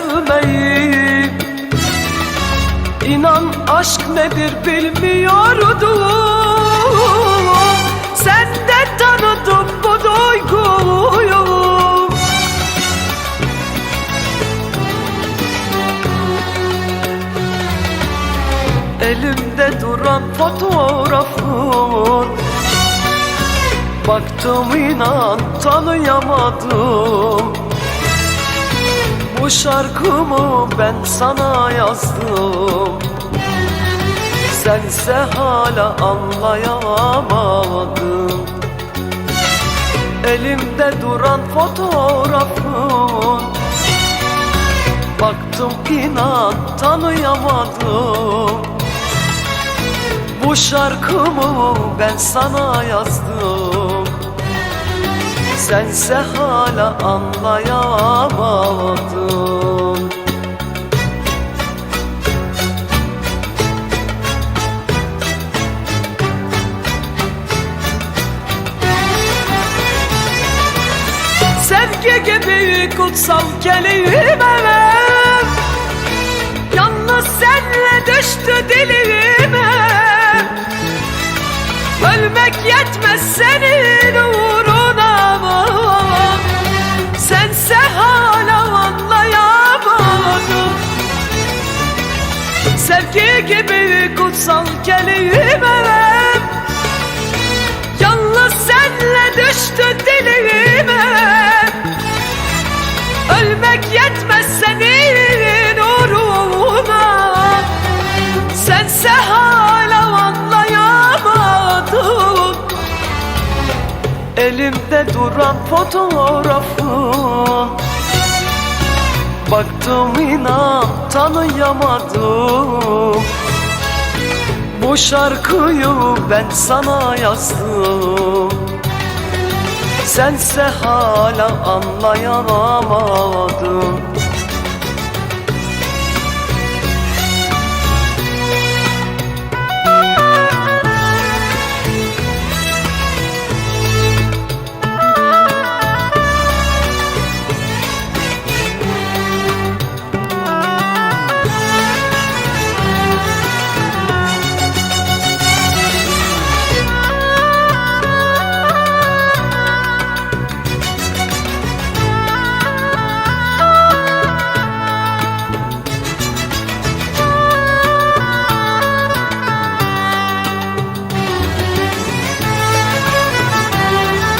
sevmeyi İnan aşk nedir bilmiyordum. Senden tanıdım bu duyguyu Elimde duran fotoğrafın Baktım inan tanıyamadım bu şarkımı ben sana yazdım. Sense hala anlayamadın Elimde duran fotoğrafın Baktım inan tanıyamadım. Bu şarkımı ben sana yazdım Sense hala anlayamadın Sevgi gibi kutsal kelime Yalnız senle düştü dilime Sevgi gibi kutsal kelime Yalnız senle düştü dilime Ölmek yetmez senin uğruna? Sense hala anlayamadın Elimde duran fotoğrafı Baktım inan tanıyamadım. Bu şarkıyı ben sana yazdım. Sense hala anlayamadım